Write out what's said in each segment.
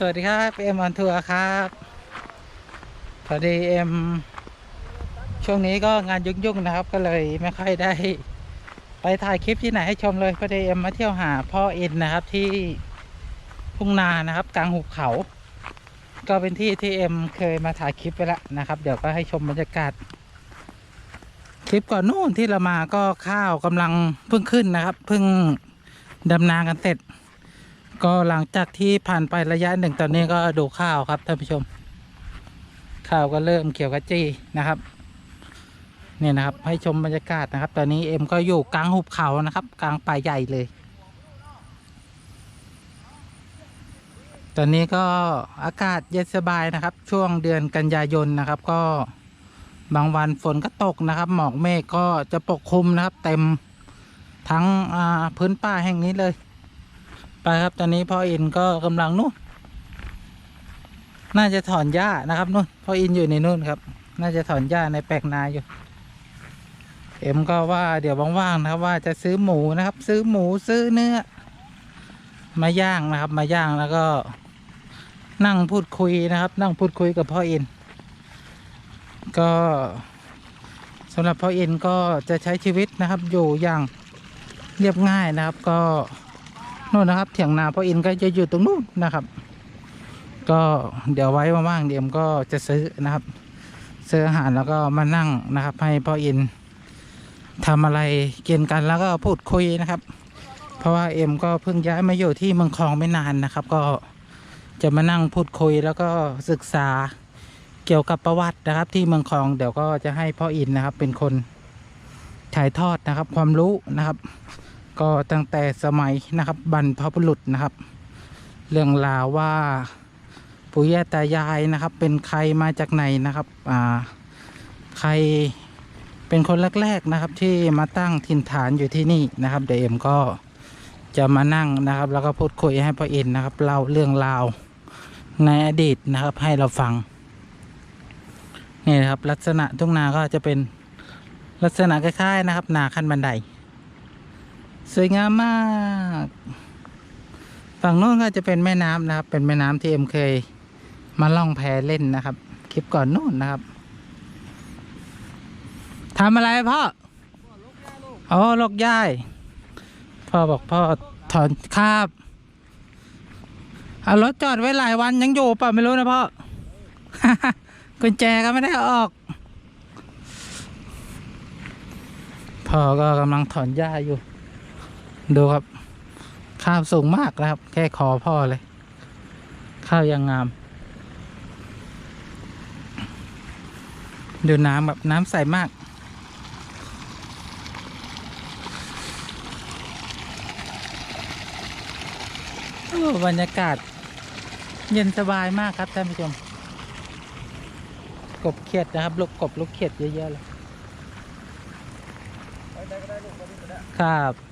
สวัสดีครับเอ็มออนทัวร์ครับพอดีเอ็มช่วงนี้ก็งานยุ่งๆนะครับ ก็เลยไม่ค่อยได้ ไปถ่ายคลิปที่ไหนให้ชมเลยพอดีเอ็มมาเที่ยวหาพ่อเอ็นนะครับที่ทุ่งนานะครับ กลางหุบเขา ก็เป็นที่ที่เอ็มเคยมาถ่ายคลิปไปแล้วนะครับ เดี๋ยวก็ให้ชมบรรยากาศ คลิปก่อนนู่นที่เรามาก็ข้าวกำลังเพิ่งขึ้นนะครับเพิ่งดำนากันเสร็จ ก็หลังจากที่ผ่านไประยะหนึ่งตอนนี้ก็ดูข้าวครับท่านผู้ชม ข้าวก็เริ่มเขียวกระจีนะครับเนี่ยนะครับ ให้ชมบรรยากาศนะครับ ตอนนี้เอ็มก็อยู่กลางหุบเขานะครับ กลางป่าใหญ่เลย ตอนนี้ก็อากาศเย็นสบายนะครับ ช่วงเดือนกันยายนนะครับ ก็บางวันฝนก็ตกนะครับ หมอกเมฆก็จะปกคลุมนะครับ เต็มทั้งพื้นป่าแห่งนี้เลย ครับ ตอนนี้พ่ออินก็กำลังนู่นน่าจะถอนหญ้านะครับนู่นพ่ออินอยู่ในนู่นครับ น่าจะถอนหญ้าในแปลงนาอยู่ เอ็มก็ว่าเดี๋ยวว่างๆนะครับ ว่าจะซื้อหมูนะครับ ซื้อหมูซื้อเนื้อ มาย่างนะครับ มาย่างแล้วก็ นั่งพูดคุยนะครับ นั่งพูดคุยกับพ่ออิน ก็สำหรับพ่ออินก็จะใช้ชีวิตนะครับ อยู่อย่างเรียบง่ายนะครับ ก็ นู่นนะครับเถียงนาพ่ออินก็จะอยู่ตรงนู้นนะครับ ก็เดี๋ยวไว้ว่างๆเดี๋ยวเอ็มก็จะซื้อนะครับ ซื้ออาหารแล้วก็มานั่งนะครับ ให้พ่ออินทำอะไรกินกันแล้วก็พูดคุยนะครับ เพราะว่าเอ็มก็เพิ่งย้ายมาอยู่ที่เมืองคลองไม่นานนะครับ ก็จะมานั่งพูดคุยแล้วก็ศึกษาเกี่ยวกับประวัตินะครับ ที่เมืองคลองเดี๋ยวก็จะให้พ่ออินนะครับ เป็นคนถ่ายทอดนะครับ ความรู้นะครับ ก็ตั้งแต่สมัยนะครับบรรพบุรุษนะครับ เรื่องราวว่าปู่ย่าตายายนะครับ เป็นใครมาจากไหนนะครับอ่าใครเป็นคนแรกๆนะครับที่มาตั้งถิ่นฐานอยู่ที่นี่นะครับเดี๋ยวเอ็มก็จะมานั่งนะครับ แล้วก็พูดคุยให้พ่อเอ็นนะครับเล่าเรื่องราวในอดีตนะครับ ให้เราฟังนี่นะครับ ลักษณะทุ่งนาก็จะเป็นลักษณะคล้ายๆนะครับ นาขั้นบันได สวยงามมาก ฝั่งโน้นก็จะเป็นแม่น้ำนะครับ เป็นแม่น้ำที่เอ็มเคย มาล่องแพเล่นนะครับ คลิปก่อนนู่นนะครับทำอะไรพ่ออ๋อลกย่ายพ่อบอกพ่อถอนคาบเอารถจอดไว้หลายวันยังอยู่ป่ะไม่รู้นะพ่อกุญแจก็ไม่ได้อออกพ่อก็กำลังถอนหญ้าอยู่ ดูครับ ข้าวสูงมากนะครับ แค่คอพ่อเลย ข้าวยังงาม ดูน้ำแบบน้ำใสมากโอ้บรรยากาศ เย็นสบายมากครับท่านผู้ชม กบเขียดนะครับ ลูกกบลูกเขียดเยอะๆเลยครับ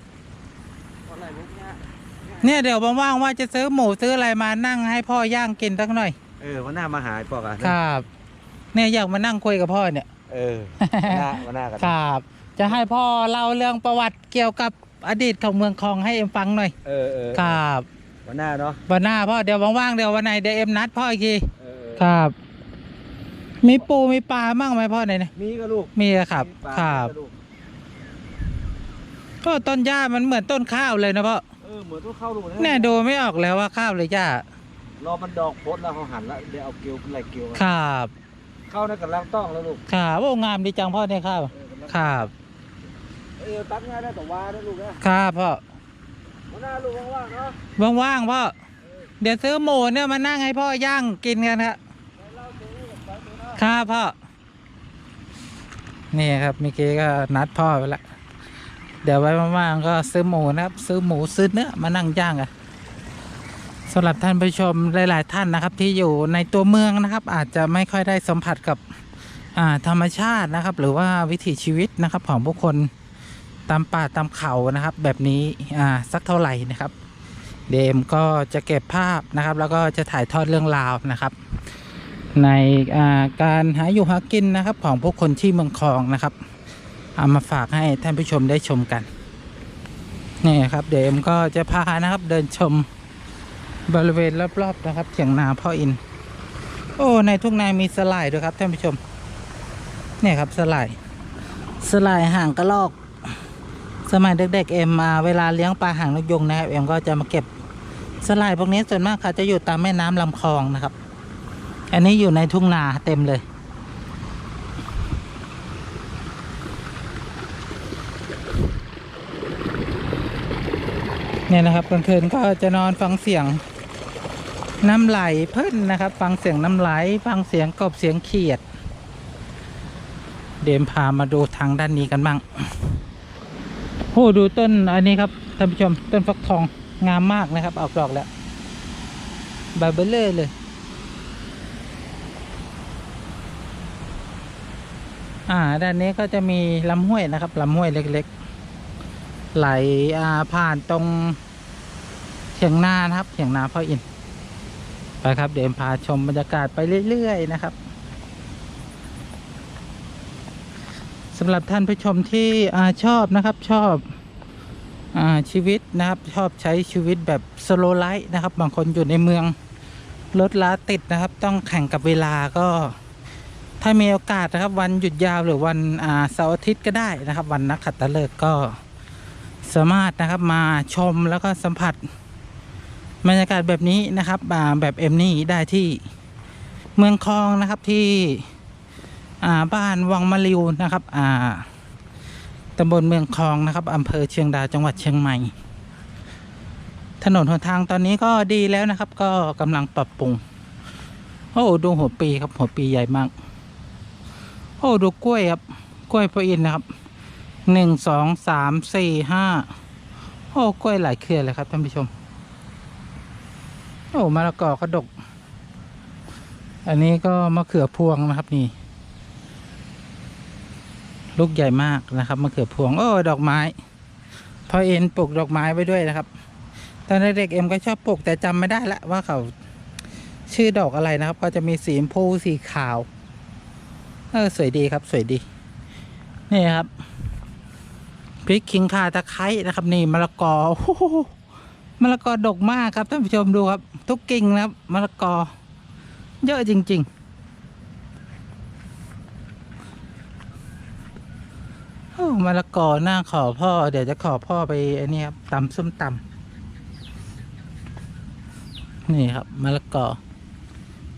เนี่ยเดี๋ยวว่างๆว่าจะซื้อหมูซื้ออะไรมานั่งให้พ่อย่างกินสักหน่อย เออวันหน้ามาหาไอ้ปอกอะครับ เนี่ยอยากมานั่งคุยกับพ่อเนี่ย เออวันหน้าวันหน้ากันครับ จะให้พ่อเล่าเรื่องประวัติเกี่ยวกับอดีตของเมืองคลองให้เอ็มฟังหน่อย เออเออครับวันหน้าเนาะวันหน้าพ่อเดี๋ยวว่างๆเดี๋ยววันไหนเดี๋ยวเอ็มนัดพ่ออีกทีเออเออครับ มีปูมีปลาบ้างไหมพ่อเนี่ยมีก็ลูกมีอะครับมีปลาครับ ก็ลูกก็ต้นหญ้ามันเหมือนต้นข้าวเลยนะพ่อเออเหมือนต้องเข้าลูกเนี่ยดูไม่ออกแล้วว่าข้าวหรือหญ้ารอมันดอกโพดแล้วเขาหันแล้วเดี๋ยวเอาเกลียวเป็นไรเกลียวครับเข้าในกับลังต้องแล้วลูกครับโอ้งามดีจังพ่อเนี่ยข้าวเออกำลังครับเออตักง่ายได้แต่ว่าได้ลูกนะครับพ่อวันหน้าลูกว่างๆเนาะว่างๆพ่อเดี๋ยวซื้อหมูเนี่ยมานั่งให้พ่อย่างกินกันครับครับพ่อนี่ครับเมื่อกี้ก็นัดพ่อไปแล้ว เดี๋ยวไว้ว่างๆก็ซื้อหมูนะครับ ซื้อหมูซื้อเนื้อมานั่งย่างกันสำหรับท่านผู้ชมหลาย ๆ ท่านนะครับ ที่อยู่ในตัวเมืองนะครับ อาจจะไม่ค่อยได้สัมผัสกับธรรมชาตินะครับ หรือว่าวิถีชีวิตนะครับ ของผู้คนตามป่าตามเขานะครับ แบบนี้สักเท่าไหร่นะครับ เดมก็จะเก็บภาพนะครับ แล้วก็จะถ่ายทอดเรื่องราวนะครับ ในการหาอยู่หากินนะครับของพวกคนที่เมืองคลองนะครับ เอามาฝากให้ท่านผู้ชมได้ชมกันนี่ครับเดี๋ยวเอ็มก็จะพานะครับเดินชมบริเวณรอบๆนะครับเถียงนาพ่ออิน โอ้ในทุ่งนามีสลายด้วยครับท่านผู้ชมเนี่ยครับสลายสลายห่างกระลอก สมัยเด็กๆเอ็มมาเวลาเลี้ยงปลาหางนกยงนะครับเอ็มก็จะมาเก็บสลายพวกนี้ส่วนมากเขาจะอยู่ตามแม่น้ำลำคลองนะครับ อันนี้อยู่ในทุ่งนาเต็มเลย เนี่ยนะครับกลางคืนก็จะนอนฟังเสียงน้ำไหลเพิ่นนะครับ ฟังเสียงน้ำไหลฟังเสียงกบเสียงเขียด เดมพามาดูทางด้านนี้กันบ้างโอ้ดูต้นอันนี้ครับท่านผู้ชมต้นฟักทองงามมากนะครับ ออกดอกแล้วใบเบลเลอร์เลยอ่าด้านนี้ก็จะมีลำห้วยนะครับลำห้วยเล็ก ไหลผ่านตรงเถียงนานะครับเถียงนาพ่ออินไปครับ เดี๋ยวพาชมบรรยากาศไปเรื่อยๆนะครับสำหรับท่านผู้ชมที่อชอบนะครับชอบอชีวิตนะครับ ชอบใช้ชีวิตแบบสโลไลท์นะครับ บางคนอยู่ในเมืองรถล้าติดนะครับ ต้องแข่งกับเวลาก็ ถ้ามีโอกาสนะครับ วันหยุดยาวหรือวันเสาร์อาทิตย์ก็ได้นะครับ วันนักขัตฤกษ์ก็ สามารถนะครับมาชมแล้วก็สัมผัสบรรยากาศแบบนี้นะครับแบบเอ็มนี่ได้ที่เมืองคลองนะครับที่บ้านวังมะลิวนะครับตำบลเมืองคลองนะครับอำเภอเชียงดาวจังหวัดเชียงใหม่ ถนนหนทางตอนนี้ก็ดีแล้วนะครับ ก็กำลังปรับปรุงโอ้ดูหัวปีครับหัวปีใหญ่มาก โอ้ดูกล้วยครับกล้วยพระอินทร์นะครับ หนึ่งสองสามสี่ห้าโอ้กล้วยหลายเครือเลยครับท่านผู้ชม โอ้มะละกอกระดก อันนี้ก็มะเขือพวงนะครับนี่ ลูกใหญ่มากนะครับมะเขือพวง โอ้ดอกไม้ พอเอ็นปลูกดอกไม้ไว้ด้วยนะครับ ตอนเด็กๆเอ็มก็ชอบปลูกแต่จำไม่ได้ละว่าเขาชื่อดอกอะไรนะครับ ก็จะมีสีชมพูสีขาว เออสวยดีครับสวยดี นี่ครับ พริกขิงข่าตะไคร้นะครับ นี่มะละกอมะละกอดกมากครับท่านผู้ชมดูครับ ทุกกิ่งนะครับมะละกอ เยอะจริง ๆโอ้มะละกอหน้าขอพ่อ เดี๋ยวจะขอพ่อไปอ้นี่ครับตำส้มตำนี่ครับมะละกอ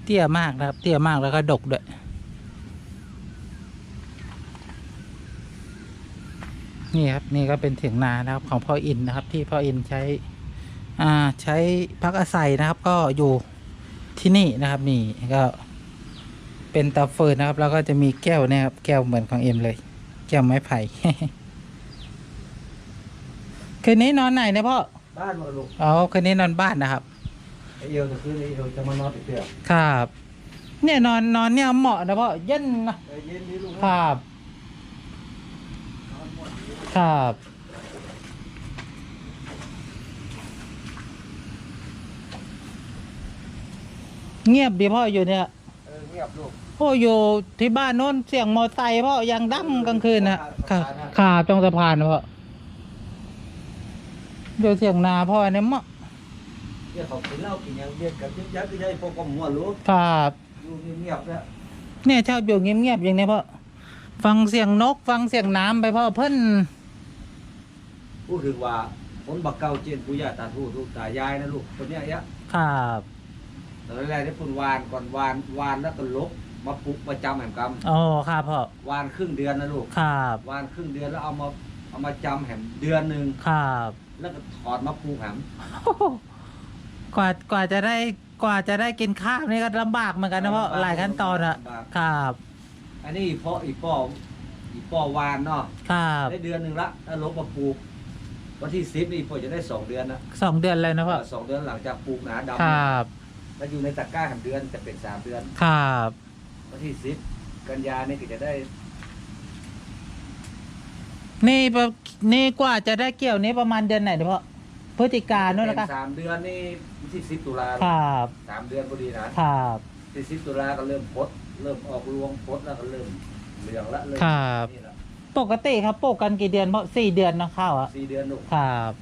เตี้ยมากนะครับ เตี้ยมากแล้วก็ดกด้วย นี่ครับนี่ก็เป็นเถียงนานะครับของพ่ออินนะครับ ที่พ่ออินใช้อ่าใช้พักอาศัยนะครับ ก็อยู่ที่นี่นะครับ นี่ก็เป็นเตาเฟิร์นนะครับ แล้วก็จะมีแก้วเนะครับ แก้วเหมือนของเอ็มเลย แก้วไม้ไผ่คืนนี้นอนไหนเนี่ยพ่อบ้านมาลูกอ๋อคืนนี้นอนบ้านนะครับไอเอียวจะขึ้นไอเอียวจะมานอนติดเตียงครับ เนี่ยนอนนอนเนี่ยเหมาะนะพ่อเย็นนะใจเย็นดีลูกคนะรับ ครับ เงียบดีพ่ออยู่เนี่ยเออเงียบลูกพ่ออยู่ที่บ้านโน้นเสียงมอไซค์พ่อยังดังกลางคืนนะค่ะขาตรงสะพานนะพ่อเดี๋ยวเสียงนาพ่อเนี่ยมะเดี๋ยวเขากินเหล้ากินหยังเบียดกันยักยักษ์ยัยพวกก็มัวลูกครับอยู่เงียบๆแล้วเนี่ยชอบอยู่เงียบๆอย่างเนี้ยพ่อฟังเสียงนก ฟังเสียงน้ำไปพ่อเพิ่น พูดถึงว่าคนบักเก่าเจนปู่ย่าตาทูลูกตายายนะลูกคนเนี้ยเนี้ยครับตอนแรกที่ปุ่นวานก่อนวานวานแล้วก็ลบมาปลุกมาจำแหมกรรมอ๋อครับพ่อวานครึ่งเดือนนะลูกครับวานครึ่งเดือนแล้วเอามาเอามาจำแหมเดือนหนึ่งครับ แล้วก็ถอดมาปลูกแหมกว่ากว่าจะได้กว่าจะได้กินข้าวนี่ก็ลำบากเหมือนกันนะพ่อหลายขั้นตอนอะครับ อันนี้อีพ่ออีป้ออีป้อวานเนาะครับได้เดือนหนึ่งละแล้วลบมาปลูก วันที่สิบนี่พ่อจะได้สองเดือนนะสองเดือนเลยนะพ่อสองเดือนหลังจากปลูกหนาดำครับแล้วอยู่ในตะกร้าแหมเดือนจะเป็นสามเดือนครับวันที่สิบกันยานี่ก็จะได้ นี่ปะนี่กว่าจะได้เกี่ยวนี้ประมาณเดือนไหนเนี่ยพ่อพฤศจิกาโน่นเป็แล้วกันสามเดือนนี่วันที่สิบตุลาครับสามเดือนพอดีนะครับที่สิบตุลาก็เริ่มพดเริ่มออกรวงพดแล้วก็เริ่มเหลืองละเริ่มครับนี่ละ ปกติครับปลูกกันกี่เดือนพ่อสี่เดือนนะข้าวอะสี่เดือนลูกครับ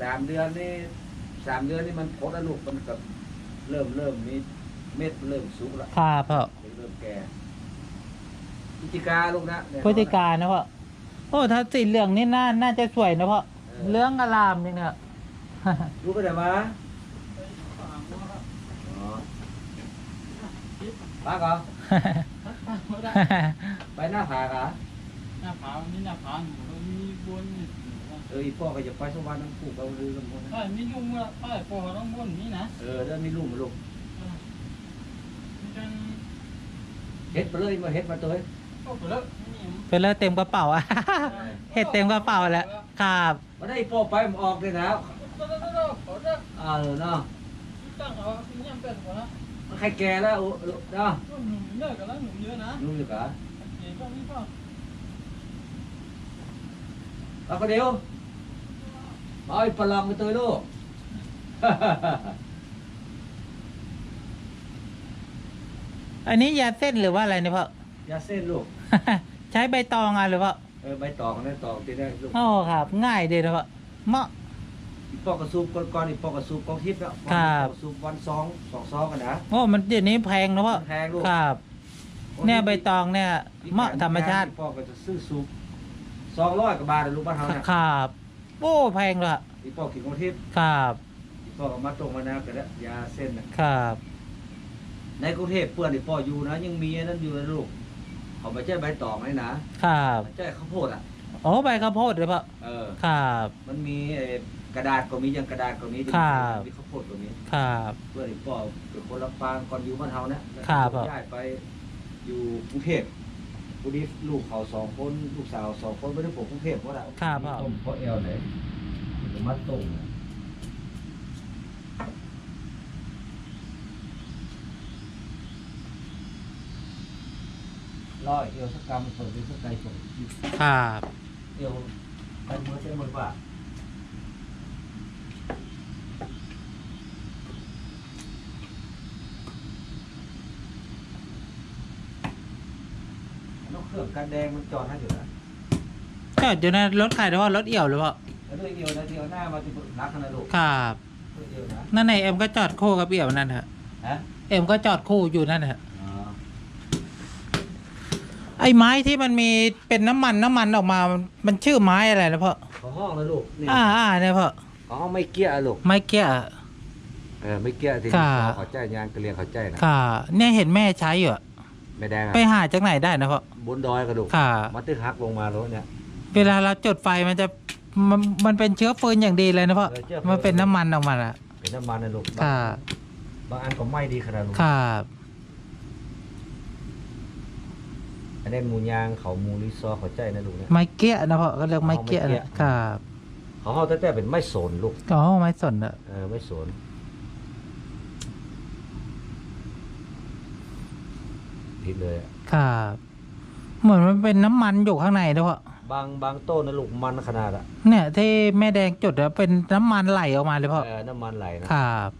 สามเดือนนี่สสามเดือนนี่มันพดแล้วลูกมันกับเริ่มเริ่มมีเม็ดเริ่มสุกแล้วครับพ่อเริ่มแก่พฤศจิกาลูกนะแน่นอนพฤติการนะพ่อโอ้ถ้าสีเหลืองนี่น่าน่าจะสวยนะพ่อเออเหลืองอลามจริงเนี่ยลูกก็ได้มาอ๋อป้าก็ไปหน้าผากเหรอ หน้าผามีหน้าผาหนูแล้วมีบนนี่เอออีพ่อก็จะไปสวรรค์น้ำผูกเอาลือกันหมดนะใช่มียุงละใต้ปอต้องบนนี่นะเออแล้วมีลูกมาลูกมีจังเฮ็ดไปเลยมาเฮ็ดมาตัวเฮ้ยก็ไปแล้วนี่เป็นแล้วเต็มกระเป๋าอะ เห็ดเต็มกระเป๋าแล้วครับมาได้พ่อไปมันออกเลยนะก็ได้ก็ได้ขอได้เออเนาะตั้งเอาขึ้นย่ำเป็นก่อนนะมันใครแก่แล้วโอ้เนาะหนุ่มเยอะกันแล้วหนุ่มเยอะนะลูกอยู่กะเดี๋ยวก็มีป่ะ เอาก็เดี๋ยวมาเอาไอ้ปลาลำมาตัวลูกอันนี้ยาเส้นหรือว่าอะไรเนี่ยพ่อ ยาเส้นลูก ใช้ใบตองอะหรือว่าเออใบตองนั่นตองที่ได้ลูกโอ้ครับ ง่ายดีนะพ่อเหมาะอีปอกกระซูบก่อนก่อนอีปอกกระซูบกองทิพย์แล้วครับกระซูบวันสองสองซองกันนะโอ้มันเดี๋ยวนี้แพงนะพ่อแพงลูกครับ เนี่ยใบตองเนี่ยเหมาะธรรมชาติอีปอกก็จะซื้อซูบ สองร้อยกว่าบาทเลยลูกบ้านเฮาเนี่ยครับโอ้แพงเลยอะอีปอกกินกองทิพย์ครับอีปอกเอามาตรงมานะกันแล้วยาเส้นน่ะครับ ในกรุงเทพเพื่อนอีปอกอยู่นะ ยังมีอันนั้นอยู่นะลูกเขาไปแจ้ใบตองเลยนะครับไปแจ้ข้าวโพดอะโอ้ใบข้าวโพดเลยพ่อเออครับ มันมีเอ่อกระดาษก็มีอยังกระดาษก็มีครับมีข้าวโพดก็มีครับ เพื่อนอีปอกเป็นคนลำปางก่อนอยู่บ้านเฮาเนี่ยครับย้ายไปอยู่กรุงเทพ กูดีลูกเขาสองคนลูกสาวสองคนไม่ได้ผมกรุงเทพว่าละครับพ่อ ต้มเพราะเอวไหนมันมัดต้มร้อยเอวสักกรรมส่วนเป็นสักไก่ส่งครับเอวไปมือเส้นมือป่านกเค รื่องกันแดงมันจอดให้อยู่นะจอดอยู่ในรถใครหรือว่ารถเอี่ยวหรือเปล่าแล้วด้วยเอวนะเดียวหน้ามาที่รักนาดลูกครับด้วยเอวนะนั่นในเอ็มก็จอดคู่กับเอี่ยวนั่นฮะฮะเอ็มก็จอดคู่อยู่นั่นฮะอ๋อไอ้ไม้ที่มันมีเป็นน้ำมันน้ำมันออกมา มันชื่อไม้อะไรนะพ่อของห้องนะลูกนี่อ่าอ่าเนี่ยพ่อของห้องไม่เกี้ยลูกไม้เกี้ย เออไม่เกี้ยที่ค่ะ เขาใจยางกระเลียงเขาใจนะค่ะเนี่ยเห็นแม่ใช้อยู่อะ ไม่แดงอะไปหาจากไหนได้นะพ่อบนดอยกระดูกค่ะ มันตึกฮักลงมาแล้วเนี่ย เวลาเราจุดไฟมันจะมันมันเป็นเชื้อเพลิงอย่างดีเลยนะพ่อเออเชื้อเพลิง มันเป็นน้ำมันออกมาละเป็นน้ำมันนะลูกค่ะบางอันก็ไหม้ดีขนาดลูกค่ะอันนี้หมูยางเขาหมูลิซอเขาใจนะลูกเนี่ย ไม้เกี้ยนะพ่อก็เรียกไม้เกี้ยอ๋อไม้เกี้ย นะครับของห้องแต่แต่เป็นไม่สนลูกอ๋อไม้สนอะเออไม่สน ผิดเลยอะครับเหมือนมันเป็นน้ำมันอยู่ข้างในนะพ่อบางบางต้นนะลูกมันขนาดอะเนี่ยที่แม่แดงจุดอะเป็นน้ำมันไหลออกมาเลยพ่อ เออน้ำมันไหลนะ ครับ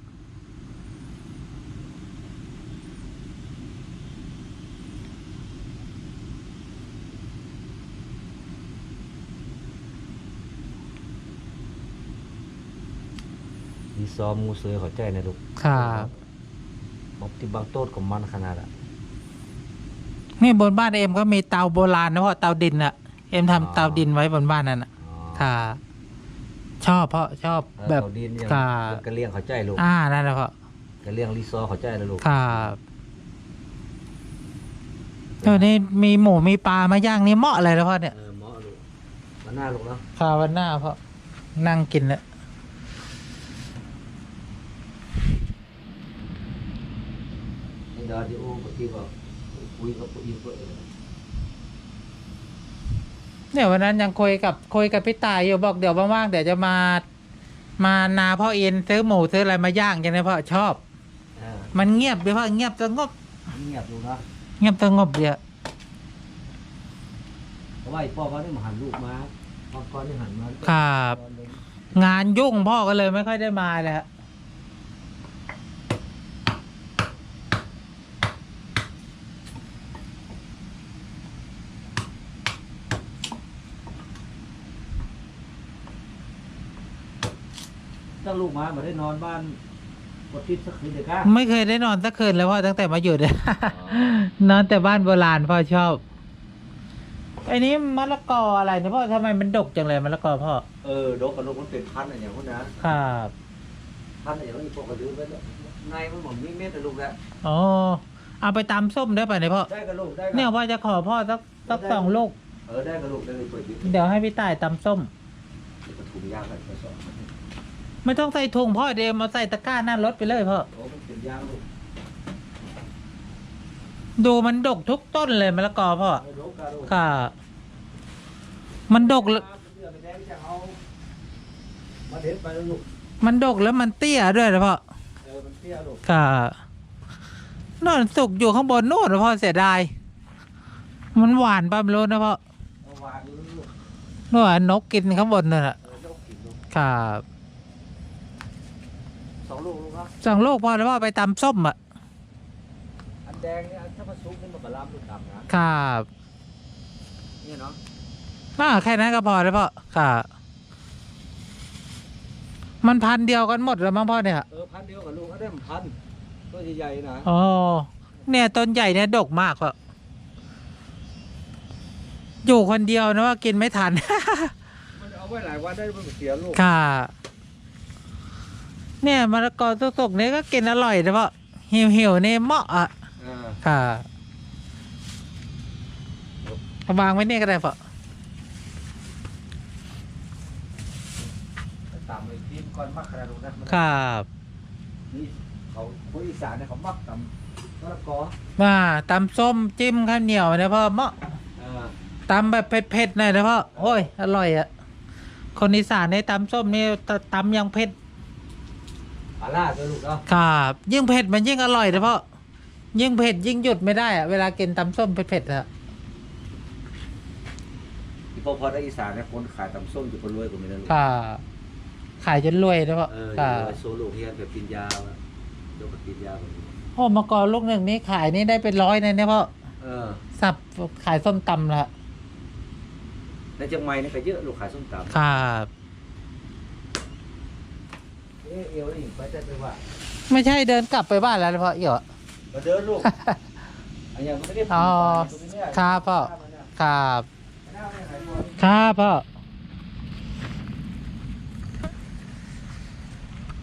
ลิซอหมูเซอเขาใจนะลูกครับ บอกที่บางต้นก็มันขนาดอะ นี่บนบ้านเอ็มก็มีเตาโบราณนะพ่อเตาดินอะเอ็มอ๋อทำเตาดินไว้บนบ้านนั่นอะอ๋อค่ะ ชอบเพราะชอบเออแบบเขาดินยังค่ะกระเลียงเขาใจลูกอ่านั่นแหละพ่อกระเลียงลิซอเขาใจนะลูกครับเดี๋ยวนี้มีหมูมีปลามาย่างนี่เหมาะเลยแล้วพ่อเนี่ย เออเหมาะลูกมันน่าลูกเนาะคาวันหน้าพ่อนั่งกินแล้วไอ้ดาดิโอบางทีก็ คุยกับผู้หญิงก็เออเนี่ยวันนั้นยังคุยกับคุยกับพี่ตายอยู่บอกเดี๋ยวว่างๆเดี๋ยวจะมา มานาพ่ออินซื้อหมูซื้ออะไรมาย่างกันนะพ่อชอบ เออมันเงียบดีพ่อเงียบสงบเงียบดูนะเงียบสงบเดียวเพราะว่าไอ้พ่อเขาได้มาหันลูกมาพอก่อนนี่หันมาครับตอนเด็กงานยุ่งพ่อก็เลยไม่ค่อยได้มาเลยฮะ ตั้งลูกมามาได้นอนบ้านกดทิศสักคืนเด็กอะไม่เคยได้นอนสักคืนเลยพ่อตั้งแต่มาอยู่เนี่ย นอนแต่บ้านโบราณพ่อชอบไอ้นี้มะละกออะไรเนี่ยพ่อทำไมมันดกจังเลยมะละกอพ่อเออดอกกับลูกมันเป็นพันธุ์อะไรอย่างพวกนะครับพันธุ์อะไรอย่างนี้พวกกระดือไปแล้วในมันเหมือนมีเม็ดแต่ลูกแล้วอ๋อเอาไปตำส้มได้ป่ะเนี่ยพ่อได้กับลูกได้กับเนี่ยว่าจะขอพ่อสักสักสองลูกเออได้กับลูกได้เลยเปิดดิเดี๋ยวให้พี่ต่ายตำส้มกระถุงยางให้กระสอบ ไม่ต้องใส่ถุงพ่อเดี๋ยวมาใส่ตะกร้าหน้ารถไปเลยพ่อ โอ้มันเป็นยางลูกดูมันดกทุกต้นเลยมะละกอพ่อ ไม่รู้กันลูกค่ะ มันดกแล้วเสื้อไปแดงจะเอามาเด็ดไปแล้วลูกมันดกแล้วมันเตี้ยด้วยนะพ่อ เออมันเตี้ยลูกค่ะนอนสุกอยู่ข้างบนโน่นนะพ่อเสียดาย มันหวานปั๊มรู้นะพ่อเอาวางลูกนู่นอะนกกินข้างบนนั่นแหละ เออต้องกินลูกค่ะ สองลูกลูกครับสองลูกพ่อแล้วพ่อไปตำส้มอะ อันแดงเนี่ยถ้ามันสุกนี่มันกระลำลูกดำนะค่ะเนี่ยเนาะน่าแค่นั้นก็พอแล้วพ่อค่ะ มันพันธุ์เดียวกันหมดแล้วมั้งพ่อเนี่ย เออพันเดียวกับลูกเขาได้มันพันตัวใหญ่ๆนะอ๋อเนี่ยต้นใหญ่เนี่ยดกมากพ่ออยู่คนเดียวนะว่ากินไม่ทัน มันเอาไว้หลายวันได้มันเสียลูกค่ะ เนี่ยมะละกอสุกๆเนี่ยก็กินอร่อยนะพ่อหิวหิวๆเนี่ยเหมาะอะเออค่ะวางไว้เนี่ยก็ได้พ่อตามเลยทีมก่อนมักขนาดนั้นมันครับนี่เขาคนอีสานเนี่ยเขามักตำมะละกอมาตำส้มจิ้มข้าวเหนียวนะพ่อเหมาะเออตำแบบเผ็ดๆหน่อยนะพ่อโอ้ยอร่อยอะคนอีสานในตำส้มนี่ตตำยังเผ็ด ปลาล่าด้วยลูกเนาะครับยิ่งเผ็ดมันยิ่งอร่อยนะพ่อยิ่งเผ็ดยิ่งหยุดไม่ได้อะเวลากินตำส้มเผ็ดๆอะที่พอพอได้อีสานเนี่ยคนขายตำส้มอยู่คนรวยกว่ามีนะลูกค่ะขายจนรวยนะพ่อเออค่ะโซโลเฮียนแบบกินยาวะยกกับกินยาวแบบนี้โอ้มะกอลูกหนึ่งนี่ขายนี่ได้เป็นร้อยเลยเนี่ยพ่อเออสับขายส้มตำละในเชียงใหม่เนี่ยก็เยอะลูกขายส้มตำครับ เอ๊ะ เอวนี่ไปได้ไปว่าไม่ใช่เดินกลับไปบ้านแล้วนะพ่อเอี่ยวมาเดินลูกอันยังไม่ได้ปลูกอ๋อตรงนี้เนี่ยครับพ่อครับหน้าไม่หายตัวครับพ่อ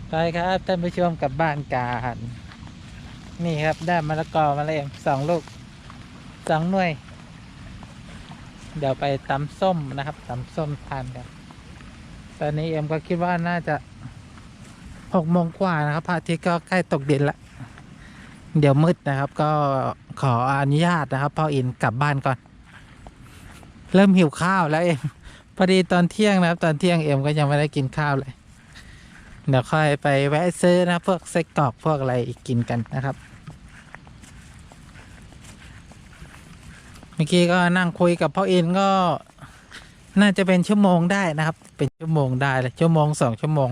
ไปครับท่านผู้ชมกลับบ้านกันนี่ครับได้มะละกอมาแล้วเองสองลูกสองหน่วย เดี๋ยวไปตำส้มนะครับตำส้มทานกันตอนนี้เอ็มก็คิดว่าน่าจะ หกโมงกว่านะครับพระอาทิตย์ก็ใกล้ตกดินละ เดี๋ยวมืดนะครับ ก็ขออนุญาตนะครับพ่ออินกลับบ้านก่อน เริ่มหิวข้าวแล้วเอ็มพอดีตอนเที่ยงนะครับ ตอนเที่ยงเอ็มก็ยังไม่ได้กินข้าวเลยเดี๋ยวค่อยไปแวะซื้อนะพวกไส้กรอกพวกอะไรกินกันนะครับ เมื่อกี้ก็นั่งคุยกับพ่ออินก็น่าจะเป็นชั่วโมงได้นะครับ เป็นชั่วโมงได้เลยชั่วโมงสองชั่วโมง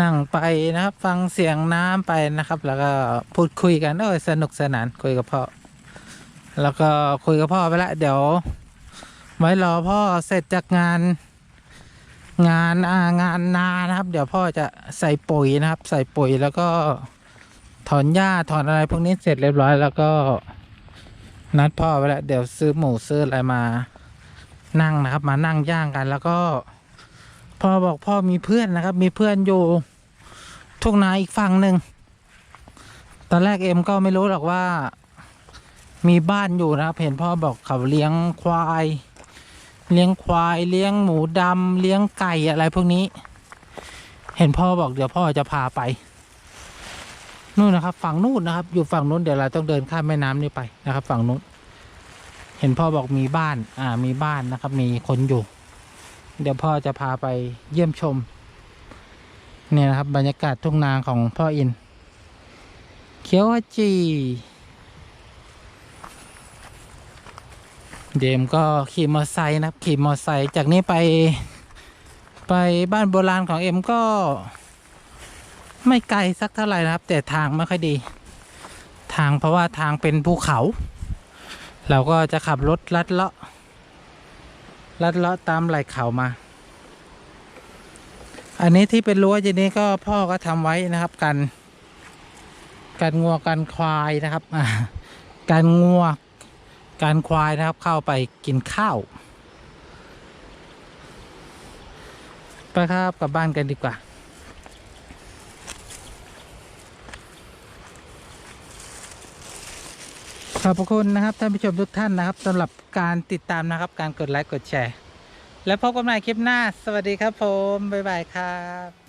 นั่งไปนะครับ ฟังเสียงน้ำไปนะครับ แล้วก็พูดคุยกันโอ้ยสนุกสนานคุยกับพ่อ แล้วก็คุยกับพ่อไปล้วเดี๋ยว ไว้รอพ่อเสร็จจากงาน งานอ่างานนานะครับ เดี๋ยวพ่อจะใส่ปุ๋ยนะครับ ใส่ปุ๋ยแล้วก็ถอนหญ้าถอนอะไรพวกนี้เสร็จเรียบร้อย แล้วก็นัดพ่อไว้แล้วเดี๋ยวซื้อหมูซื้ออะไรมา นั่งนะครับ มานั่งย่างกันแล้วก็ พ่อบอกพ่อมีเพื่อนนะครับ มีเพื่อนอยู่ทุ่งนาอีกฝั่งหนึ่ง ตอนแรกเอ็มก็ไม่รู้หรอกว่า มีบ้านอยู่นะครับ เห็นพ่อบอกเขาเลี้ยงควาย เลี้ยงควาย เลี้ยงหมูดำเลี้ยงไก่อะไรพวกนี้ เห็นพ่อบอกเดี๋ยวพ่อจะพาไปนู่นนะครับ ฝั่งนู่นนะครับ อยู่ฝั่งนู้นเดี๋ยวเราต้องเดินข้ามแม่น้ำนี่ไปนะครับ ฝั่งนู้น เห็นพ่อบอกมีบ้าน อ่า มีบ้านนะครับ มีคนอยู่ เดี๋ยวพ่อจะพาไปเยี่ยมชม เนี่ยนะครับ บรรยากาศทุ่งนาของพ่ออิน เขียวจี เดมก็ขี่มอเตอร์ไซค์นะครับ ขี่มอเตอร์ไซค์จากนี้ไป ไปบ้านโบราณของเอ็มก็ ไม่ไกลสักเท่าไหร่นะครับ แต่ทางไม่ค่อยดี ทางเพราะว่าทางเป็นภูเขา เราก็จะขับรถลัดเลาะ ลัดเลาะตามไหล่เขามา อันนี้ที่เป็นรั้วอย่างนี้ก็พ่อก็ทำไว้นะครับ กันกันงัวกันควายนะครับกากันงัวกันควายนะครับเข้าไปกินข้าวไปครับกลับบ้านกันดีกว่า ขอบพระคุณนะครับท่านผู้ชมทุกท่านนะครับสำหรับการติดตามนะครับ การกดไลค์กดแชร์ แล้วพบกันใหม่คลิปหน้า สวัสดีครับผม บ๊ายบายครับ